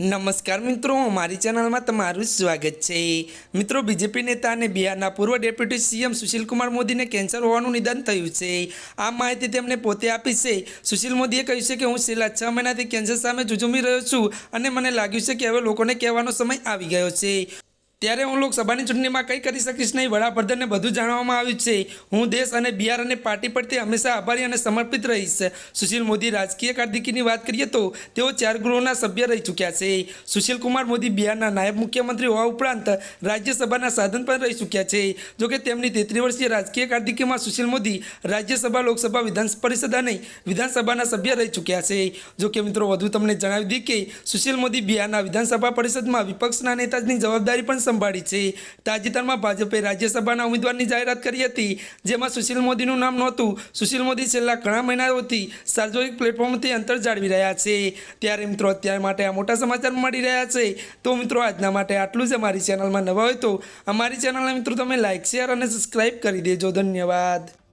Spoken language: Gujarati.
નમસ્કાર મિત્રો, મારી ચેનલમાં તમારું સ્વાગત છે. મિત્રો, બીજેપી નેતા અને બિહારના પૂર્વ ડેપ્યુટી સીએમ સુશીલકુમાર મોદીને કેન્સર હોવાનું નિદાન થયું છે. આ માહિતી તેમણે પોતે આપી છે. સુશીલ મોદીએ કહ્યું છે કે હું છેલ્લા છ મહિનાથી કેન્સર સામે ઝૂઝુમી રહ્યો છું અને મને લાગ્યું છે કે હવે લોકોને કહેવાનો સમય આવી ગયો છે. ત્યારે હું લોકસભાની ચૂંટણીમાં કંઈ કરી શકીશ નહીં. વડાપ્રધાનને બધું જાણવામાં આવ્યું છે. હું દેશ અને બિહાર અને પાર્ટી પ્રત્યે હંમેશા આભારી અને સમર્પિત રહીશ. સુશીલ મોદી રાજકીય કાર્યકિર્દીની વાત કરીએ તો તેઓ ચાર ગૃહોના સભ્ય રહી ચૂક્યા છે. સુશીલ કુમાર મોદી બિહારના નાયબ મુખ્યમંત્રી હોવા ઉપરાંત રાજ્યસભાના સાધન પણ રહી ચૂક્યા છે. જોકે તેમની તેત્રી વર્ષીય રાજકીય કાર્યકિર્દીમાં સુશીલ મોદી રાજ્યસભા, લોકસભા, વિધાન પરિષદ અને વિધાનસભાના સભ્ય રહી ચૂક્યા છે. જોકે મિત્રો, વધુ તમને જણાવી દઈએ કે સુશીલ મોદી બિહારના વિધાનસભા પરિષદમાં વિપક્ષના નેતાની જવાબદારી પણ સંભાળી છે. તાજેતરમાં ભાજપે રાજ્યસભાના ઉમેદવારની જાહેરાત કરી હતી, જેમાં સુશીલ મોદીનું નામ નહોતું. સુશીલ મોદી છેલ્લા ઘણા મહિનાઓથી સાર્વજનિક પ્લેટફોર્મથી અંતર જાળવી રહ્યા છે. ત્યારે મિત્રો, અત્યારે માટે આ મોટા સમાચાર મળી રહ્યા છે. તો મિત્રો, આજના માટે આટલું જ અમારી ચેનલમાં નવા હોય તો અમારી ચેનલને મિત્રો, તમે લાઇક શેર અને સબસ્ક્રાઈબ કરી દેજો. ધન્યવાદ.